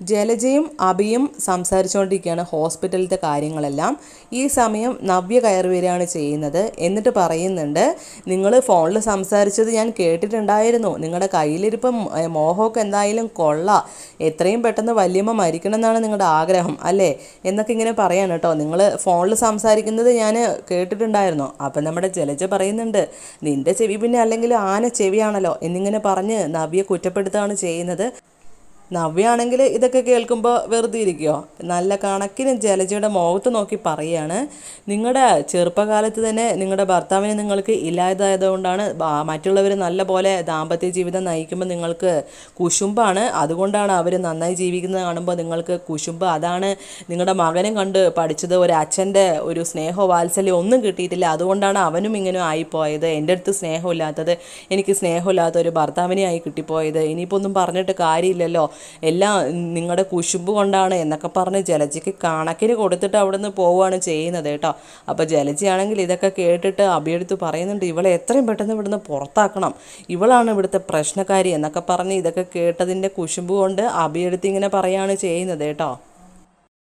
ജലജയും അഭിയും സംസാരിച്ചുകൊണ്ടിരിക്കുകയാണ് ഹോസ്പിറ്റലിലത്തെ കാര്യങ്ങളെല്ലാം. ഈ സമയം നവ്യ കയറി വരികയാണ് ചെയ്യുന്നത്. എന്നിട്ട് പറയുന്നുണ്ട് നിങ്ങൾ ഫോണിൽ സംസാരിച്ചത് ഞാൻ കേട്ടിട്ടുണ്ടായിരുന്നു. നിങ്ങളുടെ കയ്യിലിരിപ്പം മോഹമൊക്കെ എന്തായാലും കൊള്ള. എത്രയും പെട്ടെന്ന് വല്യമ്മ മരിക്കണം എന്നാണ് നിങ്ങളുടെ ആഗ്രഹം അല്ലേ? എന്നൊക്കെ ഇങ്ങനെ പറയാണ് കേട്ടോ. നിങ്ങൾ ഫോണിൽ സംസാരിക്കുന്നത് ഞാൻ കേട്ടിട്ടുണ്ടായിരുന്നു. അപ്പം നമ്മുടെ ജലജ പറയുന്നുണ്ട് നിന്റെ ചെവി പിന്നെ അല്ലെങ്കിൽ ആന ചെവിയാണല്ലോ എന്നിങ്ങനെ പറഞ്ഞ് നവ്യ കുറ്റപ്പെടുത്തുകയാണ് ചെയ്യുന്നത്. നവ്യാണെങ്കിൽ ഇതൊക്കെ കേൾക്കുമ്പോൾ വെറുതെ ഇരിക്കുമോ നല്ല കണക്കിന് ജലജയുടെ മുഖത്ത് നോക്കി പറയുകയാണ്. നിങ്ങളുടെ ചെറുപ്പകാലത്ത് തന്നെ നിങ്ങളുടെ ഭർത്താവിനെ നിങ്ങൾക്ക് ഇല്ലാതായതുകൊണ്ടാണ് മറ്റുള്ളവർ നല്ല പോലെ ദാമ്പത്യ ജീവിതം നയിക്കുമ്പോൾ നിങ്ങൾക്ക് കുശുമ്പാണ്. അതുകൊണ്ടാണ് അവർ നന്നായി ജീവിക്കുന്നത് കാണുമ്പോൾ നിങ്ങൾക്ക് കുശുമ്പ്. അതാണ് നിങ്ങളുടെ മകനും കണ്ട് പഠിച്ചത് ഒരു അച്ഛന്റെ ഒരു സ്നേഹോ വാത്സല്യം ഒന്നും കിട്ടിയിട്ടില്ല. അതുകൊണ്ടാണ് അവനും ഇങ്ങനെ ആയിപ്പോയത്. എന്റെ അടുത്ത് സ്നേഹമില്ലാത്തത് എനിക്ക് സ്നേഹമില്ലാത്ത ഒരു ഭർത്താവിനെ ആയി കിട്ടിപ്പോയത്. ഇനിയിപ്പോൾ ഒന്നും പറഞ്ഞിട്ട് കാര്യമില്ലല്ലോ. എല്ലാം നിങ്ങളുടെ കുശുമ്പ് കൊണ്ടാണ് എന്നൊക്കെ പറഞ്ഞ് ജലജിക്ക് കണക്കിന് കൊടുത്തിട്ട് അവിടുന്ന് പോവുകയാണ് ചെയ്യുന്നത് കേട്ടോ. അപ്പോൾ ജലജയാണെങ്കിൽ ഇതൊക്കെ കേട്ടിട്ട് അഭിയെടുത്ത് പറയുന്നുണ്ട് ഇവളെ എത്രയും പെട്ടെന്ന് ഇവിടുന്ന് പുറത്താക്കണം. ഇവളാണ് ഇവിടുത്തെ പ്രശ്നക്കാരി എന്നൊക്കെ പറഞ്ഞ് ഇതൊക്കെ കേട്ടതിന്റെ കുശുമ്പ് കൊണ്ട് അഭിയെടുത്ത് ഇങ്ങനെ പറയുകയാണ് ചെയ്യുന്നത് കേട്ടോ.